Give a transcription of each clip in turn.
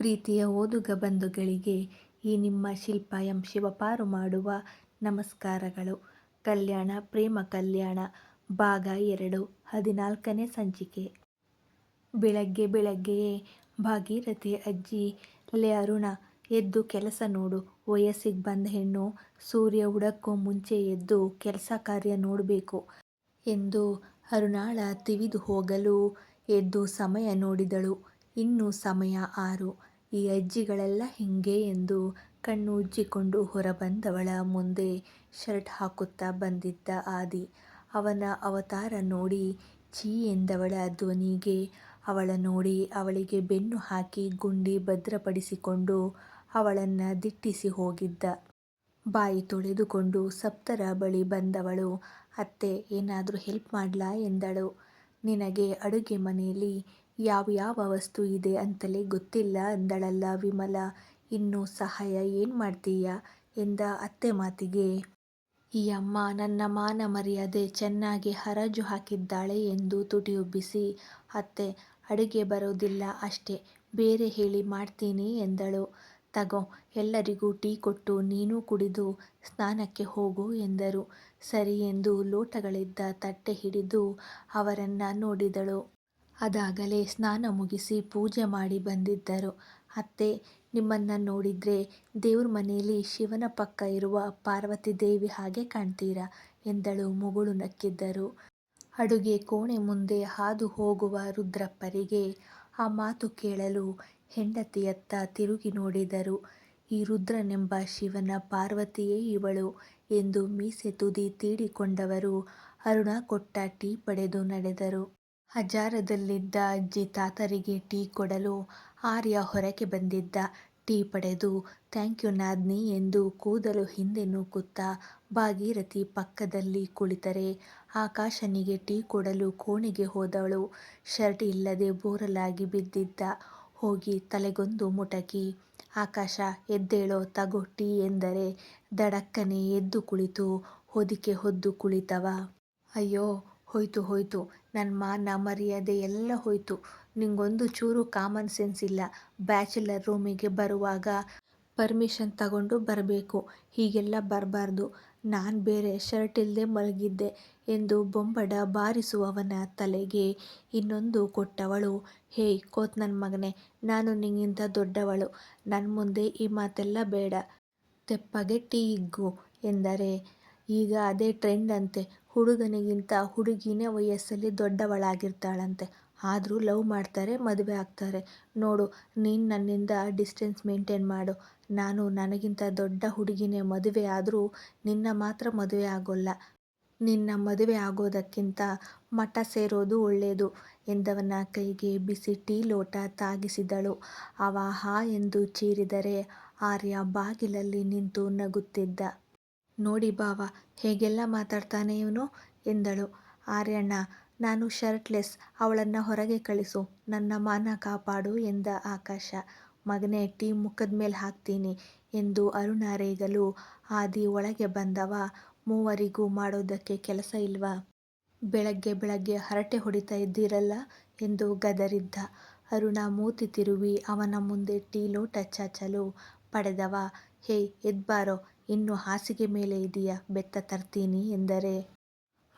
ಪ್ರೀತಿಯ ಓದುಗ ಬಂಧುಗಳಿಗೆ ಈ ನಿಮ್ಮ ಶಿಲ್ಪ ಎಂ ಶಿವಪಾರು ಮಾಡುವ ನಮಸ್ಕಾರಗಳು. ಕಲ್ಯಾಣ, ಪ್ರೇಮ ಕಲ್ಯಾಣ, ಭಾಗ ಎರಡು, ಹದಿನಾಲ್ಕನೇ ಸಂಚಿಕೆ. ಬೆಳಗ್ಗೆ ಬೆಳಗ್ಗೆಯೇ ಭಾಗೀರಥಿ ಅಜ್ಜಿ, ಲೇ ಅರುಣ, ಎದ್ದು ಕೆಲಸ ನೋಡು. ವಯಸ್ಸಿಗೆ ಬಂದ ಹೆಣ್ಣು, ಸೂರ್ಯ ಉಡಕ್ಕೂ ಮುಂಚೆ ಎದ್ದು ಕೆಲಸ ಕಾರ್ಯ ನೋಡಬೇಕು ಎಂದು ಅರುಣಾಳ ತಿವಿದು ಹೋಗಲು, ಎದ್ದು ಸಮಯ ನೋಡಿದಳು. ಇನ್ನು ಸಮಯ ಆರು. ಈ ಅಜ್ಜಿಗಳೆಲ್ಲ ಹಿಂಗೆ ಎಂದು ಕಣ್ಣು ಉಜ್ಜಿಕೊಂಡು ಹೊರಬಂದವಳ ಮುಂದೆ ಶರ್ಟ್ ಹಾಕುತ್ತಾ ಬಂದಿದ್ದ ಆದಿ. ಅವನ ಅವತಾರ ನೋಡಿ ಛೀ ಎಂದವಳ ಧ್ವನಿಗೆ, ಅವಳ ನೋಡಿ ಅವಳಿಗೆ ಬೆನ್ನು ಹಾಕಿ ಗುಂಡಿ ಭದ್ರಪಡಿಸಿಕೊಂಡು ಅವಳನ್ನ ದಿಟ್ಟಿಸಿ ಹೋಗಿದ್ದ. ಬಾಯಿ ತೊಳೆದುಕೊಂಡು ಸಪ್ತರ ಬಳಿ ಬಂದವಳು, ಅತ್ತೆ, ಏನಾದರೂ ಹೆಲ್ಪ್ ಮಾಡ್ಲಾ ಎಂದಳು. ನಿನಗೆ ಅಡುಗೆ ಮನೇಲಿ ಯಾವ್ಯಾವ ವಸ್ತು ಇದೆ ಅಂತಲೇ ಗೊತ್ತಿಲ್ಲ ಅಂದಳಲ್ಲ ವಿಮಲ. ಇನ್ನು ಸಹಾಯ ಏನು ಮಾಡ್ತೀಯ ಎಂದ ಅತ್ತೆ ಮಾತಿಗೆ ಈ ಅಮ್ಮ ನನ್ನ ಮಾನ ಮರ್ಯಾದೆ ಚೆನ್ನಾಗಿ ಹರಾಜು ಹಾಕಿದ್ದಾಳೆ ಎಂದು ತುಟಿಯುಬ್ಬಿಸಿ, ಅತ್ತೆ ಅಡುಗೆ ಬರೋದಿಲ್ಲ ಅಷ್ಟೇ ಬೇರೆ ಹೇಳಿ ಮಾಡ್ತೀನಿ ಎಂದಳು. ತಗೋ ಎಲ್ಲರಿಗೂ ಟೀ ಕೊಟ್ಟು ನೀನೂ ಕುಡಿದು ಸ್ನಾನಕ್ಕೆ ಹೋಗು ಎಂದರು. ಸರಿ ಎಂದು ಲೋಟಗಳಿದ್ದ ತಟ್ಟೆ ಹಿಡಿದು ಅವರನ್ನು ನೋಡಿದಳು. ಅದಾಗಲೇ ಸ್ನಾನ ಮುಗಿಸಿ ಪೂಜೆ ಮಾಡಿ ಬಂದಿದ್ದರು. ಅತ್ತೆ, ನಿಮ್ಮನ್ನ ನೋಡಿದ್ರೆ ದೇವ್ರ ಮನೆಯಲ್ಲಿ ಶಿವನ ಪಕ್ಕ ಇರುವ ಪಾರ್ವತಿ ದೇವಿ ಹಾಗೆ ಕಾಣ್ತೀರಾ ಎಂದಳು ಮುಗುಳು ನಕ್ಕಿದ್ದರು. ಅಡುಗೆ ಕೋಣೆ ಮುಂದೆ ಹಾದು ಹೋಗುವ ರುದ್ರಪ್ಪರಿಗೆ ಆ ಮಾತು ಕೇಳಲು ಹೆಂಡತಿಯತ್ತ ತಿರುಗಿ ನೋಡಿದರು. ಈ ರುದ್ರನೆಂಬ ಶಿವನ ಪಾರ್ವತಿಯೇ ಇವಳು ಎಂದು ಮೀಸೆ ತುದಿ ತೀಡಿಕೊಂಡವರು ಅರುಣ ಕೊಟ್ಟ ಟೀ ಪಡೆದು ನಡೆದರು. ಹಜಾರದಲ್ಲಿದ್ದ ಅಜ್ಜಿ ತಾತರಿಗೆ ಟೀ ಕೊಡಲು ಆರ್ಯ ಹೊರಗೆ ಬಂದಿದ್ದ. ಟೀ ಪಡೆದು, ಥ್ಯಾಂಕ್ ಯು ನಾದ್ನಿ ಎಂದು ಕೂದಲು ಹಿಂದೆ ನೂಕುತ್ತಾ ಭಾಗೀರಥಿ ಪಕ್ಕದಲ್ಲಿ ಕುಳಿತರೆ ಆಕಾಶನಿಗೆ ಟೀ ಕೊಡಲು ಕೋಣೆಗೆ ಹೋದವಳು ಶರ್ಟ್ ಇಲ್ಲದೆ ಬೋರಲಾಗಿ ಬಿದ್ದಿದ್ದ. ಹೋಗಿ ತಲೆಗೊಂದು ಮುಟಕಿ ಆಕಾಶ, ಎದ್ದೇಳೋ, ತಗೋ ಟೀ ಎಂದರೆ ದಡಕ್ಕನೆ ಎದ್ದು ಕುಳಿತು, ಹೊದಿಕೆ ಹೊದ್ದು ಕುಳಿತವ. ಅಯ್ಯೋ, ಹೋಯ್ತು ಹೋಯ್ತು ನನ್ ಮಾನ, ಮರ್ಯಾದೆ ಎಲ್ಲ ಹೋಯಿತು. ನಿಂಗೊಂದು ಚೂರು ಕಾಮನ್ ಸೆನ್ಸ್ ಇಲ್ಲ. ಬ್ಯಾಚುಲರ್ ರೂಮಿಗೆ ಬರುವಾಗ ಪರ್ಮಿಷನ್ ತಗೊಂಡು ಬರಬೇಕು. ಹೀಗೆಲ್ಲ ಬರಬಾರ್ದು. ನಾನು ಬೇರೆ ಶರ್ಟ್ ಇಲ್ಲದೆ ಮಲಗಿದ್ದೆ ಎಂದು ಬೊಂಬಡ ಬಾರಿಸುವವನ ತಲೆಗೆ ಇನ್ನೊಂದು ಕೊಟ್ಟವಳು. ಹೇಯ್, ಕೋತ್ ನನ್ನ ಮಗನೇ, ನಾನು ನಿಂಗಿಂತ ದೊಡ್ಡವಳು. ನನ್ನ ಮುಂದೆ ಈ ಮಾತೆಲ್ಲ ಬೇಡ. ತೆಪ್ಪಗೆ ಟೀ ಇಗ್ಗು ಎಂದರೆ, ಈಗ ಅದೇ ಟ್ರೆಂಡ್ ಅಂತೆ. ಹುಡುಗನಿಗಿಂತ ಹುಡುಗಿನೇ ವಯಸ್ಸಲ್ಲಿ ದೊಡ್ಡವಳಾಗಿರ್ತಾಳಂತೆ ಆದರೂ ಲವ್ ಮಾಡ್ತಾರೆ, ಮದುವೆ ಆಗ್ತಾರೆ ನೋಡು, ನೀನು ನನ್ನಿಂದ ಡಿಸ್ಟೆನ್ಸ್ ಮೇಂಟೇನ್ ಮಾಡು ನಾನು ನನಗಿಂತ ದೊಡ್ಡ ಹುಡುಗಿನೇ ಮದುವೆ ಆದರೂ ನಿನ್ನ ಮಾತ್ರ ಮದುವೆ ಆಗೋಲ್ಲ ನಿನ್ನ ಮದುವೆ ಆಗೋದಕ್ಕಿಂತ ಮಠ ಸೇರೋದು ಒಳ್ಳೆಯದು ಎಂದವನ ಕೈಗೆ ಬಿಸಿ ಟೀ ಲೋಟ ತಾಗಿಸಿದಳು. ಅವ ಹಾ ಎಂದು ಚೀರಿದರೆ ಆರ್ಯ ಬಾಗಿಲಲ್ಲಿ ನಿಂತು ನಗುತ್ತಿದ್ದ. ನೋಡಿ ಬಾವ, ಹೇಗೆಲ್ಲ ಮಾತಾಡ್ತಾನೆ ಇವನು ಎಂದಳು. ಆರ್ಯಣ್ಣ, ನಾನು ಶರ್ಟ್ಲೆಸ್ ಅವಳನ್ನು ಹೊರಗೆ ಕಳಿಸು, ನನ್ನ ಮಾನ ಕಾಪಾಡು ಎಂದ ಆಕಾಶ. ಮಗನೇ, ಟೀ ಮುಖದ ಮೇಲೆ ಹಾಕ್ತೀನಿ ಎಂದು ಅರುಣ ರೇಗಲು, ಆದಿ ಒಳಗೆ ಬಂದವ ಮೂವರಿಗೂ ಮಾಡೋದಕ್ಕೆ ಕೆಲಸ ಇಲ್ವಾ? ಬೆಳಗ್ಗೆ ಬೆಳಗ್ಗೆ ಹರಟೆ ಹೊಡಿತಾ ಇದ್ದೀರಲ್ಲ ಎಂದು ಗದರಿದ್ದ. ಅರುಣ ಮೂತಿ ತಿರುವಿ ಅವನ ಮುಂದೆ ಟೀ ಲೋಟ ಚಾಚಲು ಪಡೆದವ ಹೇ ಎದ್ಬಾರೋ ಬಾರೋ ಇನ್ನೂ ಹಾಸಿಗೆ ಮೇಲೆ ಇದೆಯಾ? ಬೆತ್ತ ತರ್ತೀನಿ ಎಂದರೆ?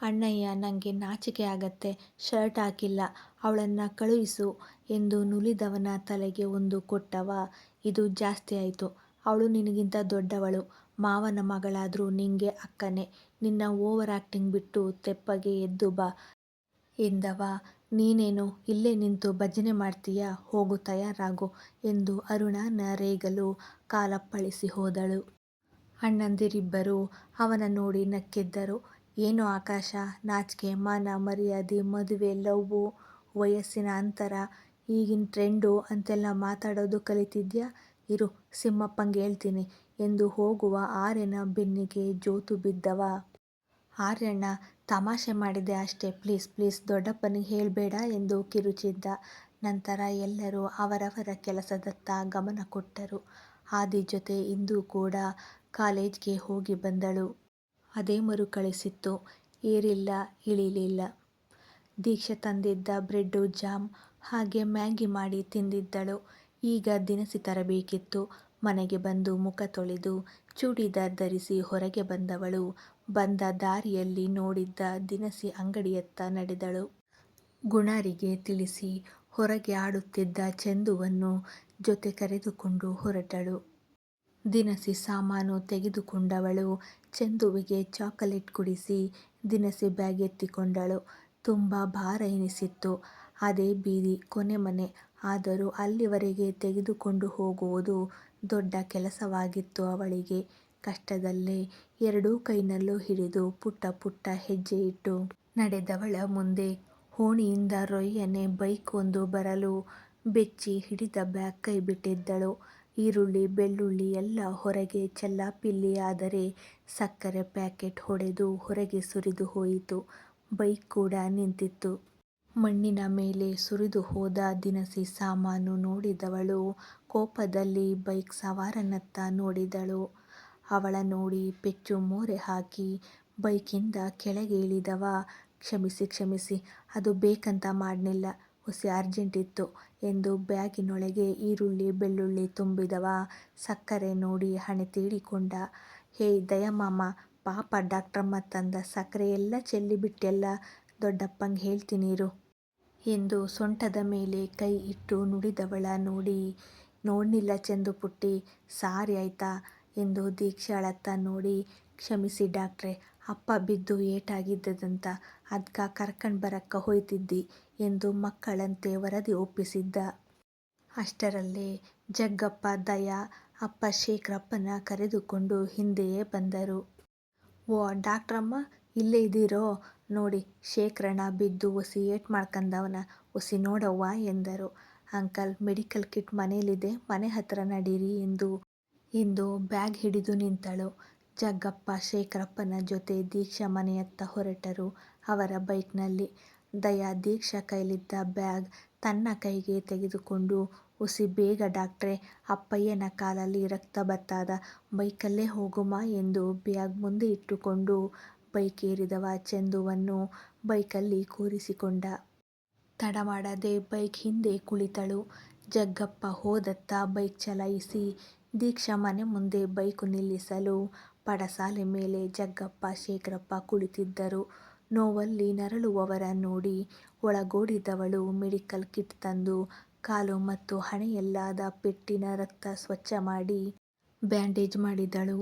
ಅಣ್ಣಯ್ಯ ನನಗೆ ನಾಚಿಕೆ ಆಗತ್ತೆ, ಶರ್ಟ್ ಹಾಕಿಲ್ಲ, ಅವಳನ್ನು ಕಳುಹಿಸು ಎಂದು ನುಲಿದವನ ತಲೆಗೆ ಒಂದು ಕೊಟ್ಟವ. ಇದು ಜಾಸ್ತಿ ಆಯಿತು. ಅವಳು ನಿನಗಿಂತ ದೊಡ್ಡವಳು. ಮಾವನ ಮಗಳಾದರೂ ನಿಂಗೆ ಅಕ್ಕನೇ. ನಿನ್ನ ಓವರ್ ಆ್ಯಕ್ಟಿಂಗ್ ಬಿಟ್ಟು ತೆಪ್ಪಗೆ ಎದ್ದು ಬಾ. ಎಂದವ ನೀನೇನು ಇಲ್ಲೇ ನಿಂತು ಭಜನೆ ಮಾಡ್ತೀಯಾ? ಹೋಗು ತಯಾರಾಗು ಎಂದು ಅರುಣನ ರೇಗಲು ಕಾಲಪ್ಪಳಿಸಿ ಹೋದಳು. ಅಣ್ಣಂದಿರಿಬ್ಬರೂ ಅವನ ನೋಡಿ ನಕ್ಕಿದ್ದರು. ಏನು ಆಕಾಶ, ನಾಚ್ಕೆ, ಮಾನ, ಮರ್ಯಾದೆ, ಮದುವೆ ಲವ್ವು ವಯಸ್ಸಿನ ಅಂತರ, ಈಗಿನ ಟ್ರೆಂಡು ಅಂತೆಲ್ಲ ಮಾತಾಡೋದು ಕಲಿತಿದ್ಯಾ ಇರು ಸಿಮ್ಮಪ್ಪಂಗೇಳ್ತೀನಿ ಎಂದು ಹೋಗುವ ಆರ್ಯನ ಬೆನ್ನಿಗೆ ಜೋತು ಬಿದ್ದವ. ಆರ್ಯಣ್ಣ, ತಮಾಷೆ ಮಾಡಿದೆ ಅಷ್ಟೇ ಪ್ಲೀಸ್ ಪ್ಲೀಸ್, ದೊಡ್ಡಪ್ಪನಿಗೆ ಹೇಳಬೇಡ ಎಂದು ಕಿರುಚಿದ್ದ. ನಂತರ ಎಲ್ಲರೂ ಅವರವರ ಕೆಲಸದತ್ತ ಗಮನ ಕೊಟ್ಟರು. ಆದಿ ಜೊತೆ ಇಂದು ಕೂಡ ಕಾಲೇಜ್ಗೆ ಹೋಗಿ ಬಂದಳು. ಅದೇ ಮರುಕಳಿಸಿತ್ತು. ಏರಿಲ್ಲ, ಇಳಿಲಿಲ್ಲ. ದೀಕ್ಷೆ ತಂದಿದ್ದ ಬ್ರೆಡ್ಡು, ಜಾಮ್ ಹಾಗೆ ಮ್ಯಾಗಿ ಮಾಡಿ ತಿಂದಿದ್ದಳು. ಈಗ ದಿನಸಿ ತರಬೇಕಿತ್ತು ಮನೆಗೆ ಬಂದು ಮುಖ ತೊಳೆದು, ಚೂಡಿದಾರ್ ಧರಿಸಿ ಹೊರಗೆ ಬಂದವಳು ಬಂದ ದಾರಿಯಲ್ಲಿ ನೋಡಿದ್ದ ದಿನಸಿ ಅಂಗಡಿಯತ್ತ ನಡೆದಳು. ಗುಣಾರಿಗೆ ತಿಳಿಸಿ ಹೊರಗೆ ಆಡುತ್ತಿದ್ದ ಚಂದುವನ್ನು ಜೊತೆ ಕರೆದುಕೊಂಡು ಹೊರಟಳು. ದಿನಸಿ ಸಾಮಾನು ತೆಗೆದುಕೊಂಡವಳು ಚಂದುವಿಗೆ ಚಾಕಲೇಟ್ ಕುಡಿಸಿ ದಿನಸಿ ಬ್ಯಾಗ್ ಎತ್ತಿಕೊಂಡಳು. ತುಂಬ ಭಾರ ಎನಿಸಿತ್ತು. ಅದೇ ಬೀದಿ, ಕೊನೆ ಮನೆ. ಆದರೂ ಅಲ್ಲಿವರೆಗೆ ತೆಗೆದುಕೊಂಡು ಹೋಗುವುದು ದೊಡ್ಡ ಕೆಲಸವಾಗಿತ್ತು ಅವಳಿಗೆ. ಕಷ್ಟದಲ್ಲೇ ಎರಡೂ ಕೈನಲ್ಲೂ ಹಿಡಿದು ಪುಟ್ಟ ಪುಟ್ಟ ಹೆಜ್ಜೆ ಇಟ್ಟು ನಡೆದವಳ ಮುಂದೆ ಓಣಿಯಿಂದ ರೊಯ್ಯನೆ ಬೈಕ್ ಒಂದು ಬರಲು ಬೆಚ್ಚಿ ಹಿಡಿದ ಬ್ಯಾಗ್ ಕೈಬಿಟ್ಟಿದ್ದಳು. ಈರುಳ್ಳಿ, ಬೆಳ್ಳುಳ್ಳಿ ಎಲ್ಲ ಹೊರಗೆ ಚೆಲ್ಲಾಪಿಲ್ಲಿಯಾದರೆ ಸಕ್ಕರೆ ಪ್ಯಾಕೆಟ್ ಹೊಡೆದು ಹೊರಗೆ ಸುರಿದು ಹೋಯಿತು. ಬೈಕ್ ಕೂಡ ನಿಂತಿತ್ತು. ಮಣ್ಣಿನ ಮೇಲೆ ಸುರಿದು ಹೋದ ದಿನಸಿ ಸಾಮಾನು ನೋಡಿದವಳು ಕೋಪದಲ್ಲಿ ಬೈಕ್ ಸವಾರನತ್ತ ನೋಡಿದಳು. ಅವಳ ನೋಡಿ ಪೆಚ್ಚು ಮೋರೆ ಹಾಕಿ ಬೈಕಿಂದ ಕೆಳಗೆ ಇಳಿದವ ಕ್ಷಮಿಸಿ ಕ್ಷಮಿಸಿ, ಅದು ಬೇಕಂತ ಮಾಡ್ನಿಲ್ಲ ಒಸಿ ಅರ್ಜೆಂಟ್ ಇತ್ತು ಎಂದು ಬ್ಯಾಗಿನೊಳಗೆ ಈರುಳ್ಳಿ, ಬೆಳ್ಳುಳ್ಳಿ ತುಂಬಿದವ ಸಕ್ಕರೆ ನೋಡಿ ಹಣೆ ತೀಡಿಕೊಂಡ. ಹೇಯ್ ದಯಮಾಮ, ಪಾಪ ಡಾಕ್ಟ್ರಮ್ಮ ತಂದ ಸಕ್ಕರೆ ಎಲ್ಲ ಚೆಲ್ಲಿ ದೊಡ್ಡಪ್ಪಂಗೆ ಹೇಳ್ತೀನಿರು. ಎಂದು ಸೊಂಟದ ಮೇಲೆ ಕೈ ಇಟ್ಟು ನುಡಿದವಳ ನೋಡಿ, ನೋಡ್ನಿಲ್ಲ ಚಂದುಪುಟ್ಟಿ ಸಾರಿ ಆಯ್ತಾ ಎಂದು ದೀಕ್ಷಾಳತ್ತ ನೋಡಿ, ಕ್ಷಮಿಸಿ ಡಾಕ್ಟ್ರೆ ಅಪ್ಪ ಬಿದ್ದು ಏಟಾಗಿದ್ದದಂತ ಅದ್ಕ ಕರ್ಕಂಡ್ ಬರಕ್ಕ ಹೊಯ್ತಿದ್ದಿ ಎಂದು ಮಕ್ಕಳಂತೆ ವರದಿ ಒಪ್ಪಿಸಿದ್ದ. ಅಷ್ಟರಲ್ಲೇ ಜಗ್ಗಪ್ಪ, ದಯಾ, ಅಪ್ಪ ಶೇಖರಪ್ಪನ ಕರೆದುಕೊಂಡು ಹಿಂದೆಯೇ ಬಂದರು. ಓ, ಡಾಕ್ಟ್ರಮ್ಮ, ಇಲ್ಲೇ ಇದ್ದೀರೋ ನೋಡಿ ಶೇಖರಣ ಬಿದ್ದು ಒಸಿ ಏಟ್ ಮಾಡ್ಕಂದವನ ಒಸಿ ನೋಡವ್ವ ಎಂದರು. ಅಂಕಲ್, ಮೆಡಿಕಲ್ ಕಿಟ್ ಮನೇಲಿದೆ, ಮನೆ ಹತ್ರ ನಡೀರಿ ಎಂದು ಎಂದು ಬ್ಯಾಗ್ ಹಿಡಿದು ನಿಂತಳು. ಜಗ್ಗಪ್ಪ ಶೇಖರಪ್ಪನ ಜೊತೆ ದೀಕ್ಷಾ ಮನೆಯತ್ತ ಹೊರಟರು ಅವರ ಬೈಕ್ನಲ್ಲಿ. ದಯಾ ದೀಕ್ಷಾ ಕೈಲಿದ್ದ ಬ್ಯಾಗ್ ತನ್ನ ಕೈಗೆ ತೆಗೆದುಕೊಂಡು, ಉಸಿ ಬೇಗ ಡಾಕ್ಟ್ರೆ, ಅಪ್ಪಯ್ಯನ ಕಾಲಲ್ಲಿ ರಕ್ತ ಬತ್ತಾದ, ಬೈಕಲ್ಲೇ ಹೋಗುಮ ಎಂದು ಬ್ಯಾಗ್ ಮುಂದೆ ಇಟ್ಟುಕೊಂಡು ಬೈಕ್ ಏರಿದವ ಚಂದುವನ್ನು ಬೈಕಲ್ಲಿ ಕೂರಿಸಿಕೊಂಡ. ತಡಮಾಡದೆ ಬೈಕ್ ಹಿಂದೆ ಕುಳಿತಳು. ಜಗ್ಗಪ್ಪ ಹೋದತ್ತ ಬೈಕ್ ಚಲಾಯಿಸಿ ದೀಕ್ಷಾ ಮನೆ ಮುಂದೆ ಬೈಕು ನಿಲ್ಲಿಸಲು ಪಡಸಾಲೆ ಮೇಲೆ ಜಗ್ಗಪ್ಪ, ಶೇಖರಪ್ಪ ಕುಳಿತಿದ್ದರು. ನೋವಲ್ಲಿ ನರಳುವವರ ನೋಡಿ ಒಳಗೋಡಿದವಳು ಮೆಡಿಕಲ್ ಕಿಟ್ ತಂದು ಕಾಲು ಮತ್ತು ಹಣೆಯಲ್ಲಾದ ಪೆಟ್ಟಿನ ರಕ್ತ ಸ್ವಚ್ಛ ಮಾಡಿ ಬ್ಯಾಂಡೇಜ್ ಮಾಡಿದಳು.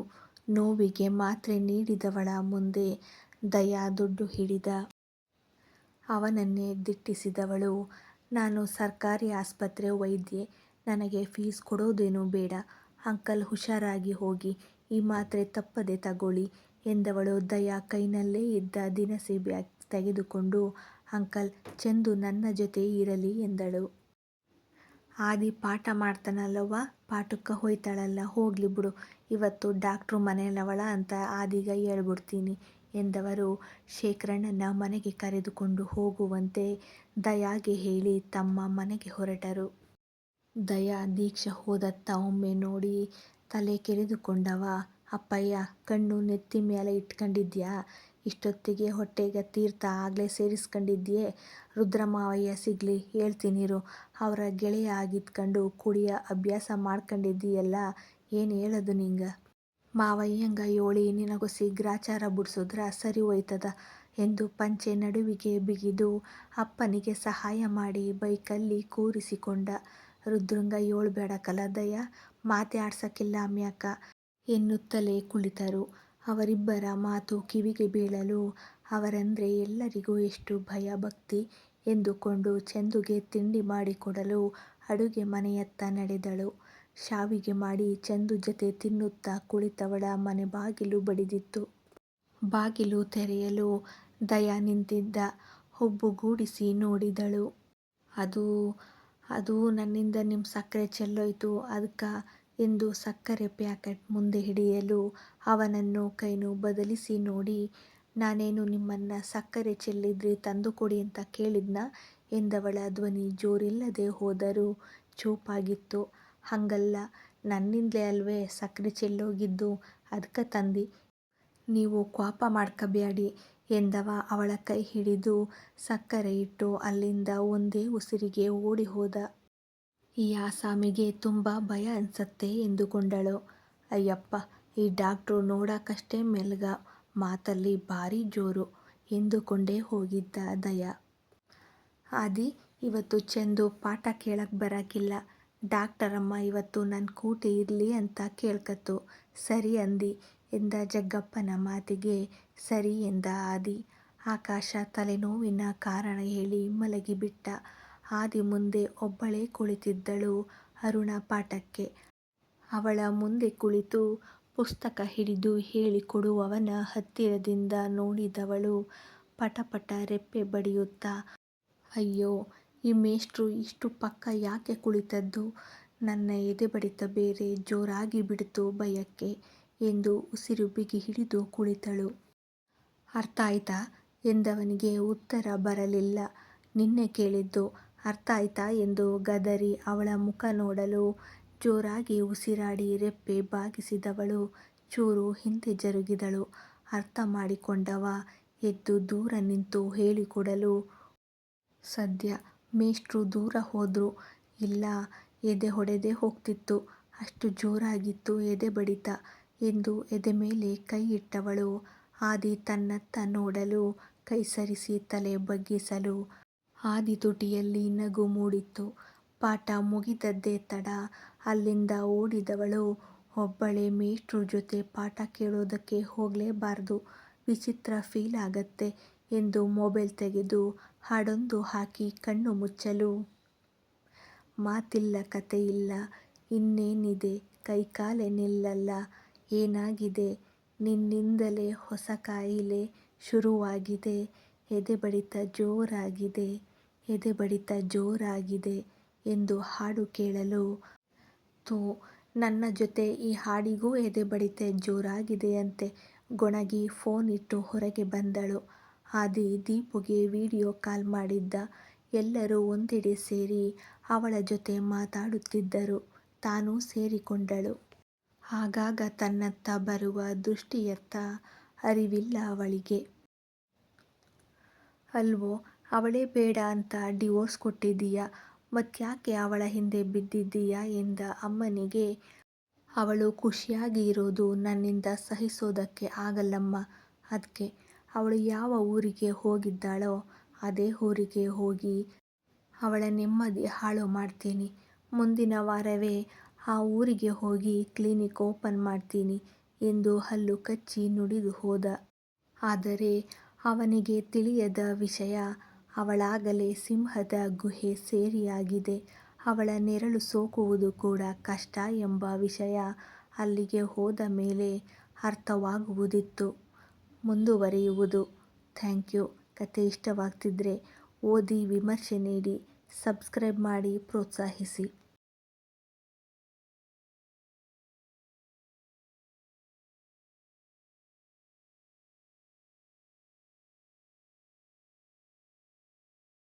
ನೋವಿಗೆ ಮಾತ್ರೆ ನೀಡಿದವಳ ಮುಂದೆ ದಯಾ ದುಡ್ಡು ಹಿಡಿದ ಅವನನ್ನೇ ದಿಟ್ಟಿಸಿದವಳು ನಾನು ಸರ್ಕಾರಿ ಆಸ್ಪತ್ರೆ ವೈದ್ಯೆ ನನಗೆ ಫೀಸ್ ಕೊಡೋದೇನೂ ಬೇಡ ಅಂಕಲ್ ಹುಷಾರಾಗಿ ಹೋಗಿ, ಈ ಮಾತ್ರೆ ತಪ್ಪದೆ ತಗೊಳ್ಳಿ ಎಂದವಳು ದಯಾ ಕೈನಲ್ಲೇ ಇದ್ದ ದಿನಸಿ ಬ್ಯಾಗ್ ತೆಗೆದುಕೊಂಡು, ಅಂಕಲ್, ಚಂದು ನನ್ನ ಜೊತೆ ಇರಲಿ ಎಂದಳು. ಆದಿ ಪಾಠ ಮಾಡ್ತಾನಲ್ಲವ್ವ, ಪಾಠಕ್ಕೆ ಹೋಯ್ತಾಳಲ್ಲ, ಹೋಗ್ಲಿ ಬಿಡು, ಇವತ್ತು ಡಾಕ್ಟ್ರು ಮನೆಯಲ್ಲವಳ ಅಂತ ಆದಿಗ ಹೇಳ್ಬಿಡ್ತೀನಿ ಎಂದವರು ಶೇಖರಣ್ಣನ ಮನೆಗೆ ಕರೆದುಕೊಂಡು ಹೋಗುವಂತೆ ದಯಾಗೆ ಹೇಳಿ ತಮ್ಮ ಮನೆಗೆ ಹೊರಟರು. ದಯಾ ದೀಕ್ಷ ಹೋದತ್ತ ಒಮ್ಮೆ ನೋಡಿ ತಲೆ ಕೆರೆದುಕೊಂಡವ ಅಪ್ಪಯ್ಯ, ಕಣ್ಣು ನೆತ್ತಿ ಮೇಲೆ ಇಟ್ಕೊಂಡಿದ್ಯಾ ಇಷ್ಟೊತ್ತಿಗೆ ಹೊಟ್ಟೆಗ ತೀರ್ಥ ಆಗ್ಲೇ ಸೇರಿಸ್ಕಂಡಿದ್ಯೆ ರುದ್ರಮಾವಯ್ಯ ಸಿಗ್ಲಿ, ಹೇಳ್ತೀನಿರು ಅವರ ಗೆಳೆಯ ಆಗಿದ್ಕಂಡು ಕುಡಿಯ ಅಭ್ಯಾಸ ಮಾಡ್ಕೊಂಡಿದ್ದೀಯಲ್ಲ, ಏನು ಹೇಳದು ನಿಂಗ. ಮಾವಯ್ಯಂಗ ಯೋಳಿ ನಿನಗೂ ಶೀಘ್ರಾಚಾರ ಬುಡ್ಸುದ್ರ ಸರಿ ಹೋಯ್ತದ ಎಂದು ಪಂಚೆ ನಡುವಿಗೆ ಬಿಗಿದು ಅಪ್ಪನಿಗೆ ಸಹಾಯ ಮಾಡಿ ಬೈಕಲ್ಲಿ ಕೂರಿಸಿಕೊಂಡ. ರುದ್ರಂಗ ಏಳು ಬೇಡ ಕಲದಯ್ಯ ಮಾತೆ ಆಡ್ಸಕ್ಕಿಲ್ಲ ಅಮ್ಯಾಕ ಎನ್ನುತ್ತಲೇ ಕುಳಿತರು. ಅವರಿಬ್ಬರ ಮಾತು ಕಿವಿಗೆ ಬೀಳಲು ಅವರಂದ್ರೆ ಎಲ್ಲರಿಗೂ ಎಷ್ಟು ಭಯ ಭಕ್ತಿ ಎಂದುಕೊಂಡು ಚಂದುಗೆ ತಿಂಡಿ ಮಾಡಿಕೊಡಲು ಅಡುಗೆ ಮನೆಯತ್ತ ನಡೆದಳು. ಶಾವಿಗೆ ಮಾಡಿ ಚಂದು ಜೊತೆ ತಿನ್ನುತ್ತ ಕುಳಿತವಳ ಮನೆ ಬಾಗಿಲು ಬಡಿದಿತ್ತು. ಬಾಗಿಲು ತೆರೆಯಲು ದಯಾ ನಿಂತಿದ್ದ ಹುಬ್ಬುಗೂಡಿಸಿ ನೋಡಿದಳು. ಅದೂ ಅದು ನನ್ನಿಂದ ನಿಮ್ಮ ಸಕ್ಕರೆ ಚೆಲ್ಲೋಯ್ತು. ಅದಕ್ಕೆ ಎಂದು ಸಕ್ಕರೆ ಪ್ಯಾಕೆಟ್ ಮುಂದೆ ಹಿಡಿಯಲು ಅವನನ್ನು ಕೈನು ಬದಲಿಸಿ ನೋಡಿ, ನಾನೇನು ನಿಮ್ಮನ್ನು ಸಕ್ಕರೆ ಚೆಲ್ಲಿದ್ರಿ ತಂದುಕೊಡಿ ಅಂತ ಕೇಳಿದ್ನ? ಎಂದವಳ ಧ್ವನಿ ಜೋರಿಲ್ಲದೆ ಹೋದರೂ ಚೂಪಾಗಿತ್ತು. ಹಂಗಲ್ಲ, ನನ್ನಿಂದಲೇ ಅಲ್ವೇ ಸಕ್ಕರೆ ಚೆಲ್ಲೋಗಿದ್ದು. ಅದಕ್ಕೆ ತಂದಿ, ನೀವು ಕ್ವಾಪ ಮಾಡ್ಕಬ್ಯಾಡಿ. ಎಂದವ. ಅವಳ ಕೈ ಹಿಡಿದು ಸಕ್ಕರೆ ಇಟ್ಟು ಅಲ್ಲಿಂದ ಒಂದೇ ಉಸಿರಿಗೆ ಓಡಿ ಹೋದ ಈ ಆಸಾಮಿಗೆ ತುಂಬ ಭಯ ಅನ್ಸತ್ತೆ ಎಂದುಕೊಂಡಳು. ಅಯ್ಯಪ್ಪ ಈ ಡಾಕ್ಟ್ರು ನೋಡಕಷ್ಟೇ ಮೆಲ್ಗ, ಮಾತಲ್ಲಿ ಭಾರಿ ಜೋರು ಎಂದುಕೊಂಡೇ ಹೋಗಿದ್ದ ದಯ. ಆದಿ ಇವತ್ತು ಚೆಂದು ಪಾಠ ಕೇಳಕ್ಕೆ ಬರಾಕಿಲ್ಲ. ಡಾಕ್ಟರಮ್ಮ ಇವತ್ತು ನನ್ನ ಕೂಟಿ ಇರಲಿ ಅಂತ ಕೇಳ್ಕತ್ತು. ಸರಿ ಅಂದಿ. ಎಂದ ಜಗ್ಗಪ್ಪನ ಮಾತಿಗೆ, ಸರಿ ಎಂದ ಆದಿ. ಆಕಾಶ ತಲೆನೋವಿನ ಕಾರಣ ಹೇಳಿ ಮಲಗಿಬಿಟ್ಟ. ಆದಿ ಮುಂದೆ ಒಬ್ಬಳೇ ಕುಳಿತಿದ್ದಳು ಅರುಣ ಪಾಠಕ್ಕೆ. ಅವಳ ಮುಂದೆ ಕುಳಿತು ಪುಸ್ತಕ ಹಿಡಿದು ಹೇಳಿಕೊಡುವವನ ಹತ್ತಿರದಿಂದ ನೋಡಿದವಳು ಪಟಪಟ ರೆಪ್ಪೆ ಬಡಿಯುತ್ತ, ಅಯ್ಯೋ, ಈ ಮೇಷ್ಟ್ರು ಇಷ್ಟು ಪಕ್ಕ ಯಾಕೆ ಕುಳಿತದ್ದು ನನ್ನ ಎದೆ ಬಡಿತ ಬೇರೆ ಜೋರಾಗಿ ಬಿಡಿತು ಭಯಕ್ಕೆ ಎಂದು ಉಸಿರು ಬಿಗಿಹಿಡಿದು ಕುಳಿತಳು. ಅರ್ಥಾಯ್ತಾ? ಎಂದವನಿಗೆ ಉತ್ತರ ಬರಲಿಲ್ಲ. ನಿನ್ನೆ ಕೇಳಿದ್ದು ಅರ್ಥಾಯ್ತಾ? ಎಂದು ಗದರಿ ಅವಳ ಮುಖ ನೋಡಲು ಜೋರಾಗಿ ಉಸಿರಾಡಿ ರೆಪ್ಪೆ ಬಾಗಿಸಿದವಳು ಚೂರು ಹಿಂದೆ ಜರುಗಿದಳು. ಅರ್ಥ ಮಾಡಿಕೊಂಡವ? ಎದ್ದು ದೂರ ನಿಂತು ಹೇಳಿಕೊಡಲು. ಸದ್ಯ ಮೇಷ್ಟ್ರು ದೂರ ಹೋದ್ರು. ಇಲ್ಲ, ಎದೆ ಹೊಡೆದೇ ಹೋಗ್ತಿತ್ತು. ಅಷ್ಟು ಜೋರಾಗಿತ್ತು ಎದೆಬಡಿತ ಎಂದು ಎದೆಮೇಲೆ ಕೈ ಇಟ್ಟವಳು. ಆದಿ ತನ್ನತ್ತ ನೋಡಲು ಕೈ ಸರಿಸಿ ತಲೆ ಬಗ್ಗಿಸಲು ಆದಿ ತುಟಿಯಲ್ಲಿ ನಗು ಮೂಡಿತ್ತು. ಪಾಠ ಮುಗಿದದ್ದೇ ತಡ. ಅಲ್ಲಿಂದ ಓಡಿದವಳು ಒಬ್ಬಳೇ ಮೇಷ್ಟ್ರು ಜೊತೆ ಪಾಠ ಕೇಳೋದಕ್ಕೆ ಹೋಗ್ಲೇಬಾರ್ದು. ವಿಚಿತ್ರ ಫೀಲ್ ಆಗತ್ತೆ ಎಂದು ಮೊಬೈಲ್ ತೆಗೆದು ಹಾಡೊಂದು ಹಾಕಿ ಕಣ್ಣು ಮುಚ್ಚಲು. ಮಾತಿಲ್ಲ ಕಥೆಯಿಲ್ಲ. ಇನ್ನೇನಿದೆ? ಕೈಕಾಲೆ ನಿಲ್ಲಲ್ಲ. ಏನಾಗಿದೆ ನಿನ್ನಿಂದಲೇ ಹೊಸ ಕಾಯಿಲೆ ಶುರುವಾಗಿದೆ ಎದೆ ಬಡಿತ ಜೋರಾಗಿದೆ ಎದೆ ಬಡಿತ ಜೋರಾಗಿದೆ ಎಂದು ಹಾಡು ಕೇಳಲು ತೂ, ನನ್ನ ಜೊತೆ ಈ ಹಾಡಿಗೂ ಎದೆ ಬಡಿತ ಜೋರಾಗಿದೆಯಂತೆ ಗೊಣಗಿ ಫೋನ್ ಇಟ್ಟು ಹೊರಗೆ ಬಂದಳು. ಆದಿ ದೀಪುಗೆ ವಿಡಿಯೋ ಕಾಲ್ ಮಾಡಿದ್ದ. ಎಲ್ಲರೂ ಒಂದೆಡೆ ಸೇರಿ ಅವಳ ಜೊತೆ ಮಾತಾಡುತ್ತಿದ್ದರು. ತಾನೂ ಸೇರಿಕೊಂಡಳು. ಆಗಾಗ ತನ್ನತ್ತ ಬರುವ ದೃಷ್ಟಿಯತ್ತ ಅರಿವಿಲ್ಲ ಅವಳಿಗೆ. ಅಲ್ವೋ, ಅವಳೇ ಬೇಡ ಅಂತ ಡಿವೋರ್ಸ್ ಕೊಟ್ಟಿದ್ದೀಯ ಮತ್ಯಾಕೆ ಅವಳ ಹಿಂದೆ ಬಿದ್ದಿದ್ದೀಯಾ ಎಂದ ಅಮ್ಮನಿಗೆ ಅವಳು ಖುಷಿಯಾಗಿ ಇರೋದು ನನ್ನಿಂದ ಸಹಿಸೋದಕ್ಕೆ ಆಗಲ್ಲಮ್ಮ ಅದಕ್ಕೆ ಅವಳು ಯಾವ ಊರಿಗೆ ಹೋಗಿದ್ದಾಳೋ ಅದೇ ಊರಿಗೆ ಹೋಗಿ ಅವಳ ನೆಮ್ಮದಿ ಹಾಳು ಮಾಡ್ತೀನಿ. ಮುಂದಿನ ವಾರವೇ ಆ ಊರಿಗೆ ಹೋಗಿ ಕ್ಲಿನಿಕ್ ಓಪನ್ ಮಾಡ್ತೀನಿ ಎಂದು ಹಲ್ಲು ಕಚ್ಚಿ ನುಡಿದು ಹೋದ. ಆದರೆ ಅವನಿಗೆ ತಿಳಿಯದ ವಿಷಯ, ಅವಳಾಗಲೇ ಸಿಂಹದ ಗುಹೆ ಸೇರಿಯಾಗಿದೆ. ಅವಳ ನೆರಳು ಸೋಕುವುದು ಕೂಡ ಕಷ್ಟ ಎಂಬ ವಿಷಯ ಅಲ್ಲಿಗೆ ಹೋದ ಮೇಲೆ ಅರ್ಥವಾಗುವುದಿತ್ತು. ಮುಂದುವರಿಯುವುದು. Thank you. ಕಥೆ ಇಷ್ಟವಾಗ್ತಿದ್ರೆ ಓದಿ ವಿಮರ್ಶೆ ನೀಡಿ, ಸಬ್ಸ್ಕ್ರೈಬ್ ಮಾಡಿ ಪ್ರೋತ್ಸಾಹಿಸಿ.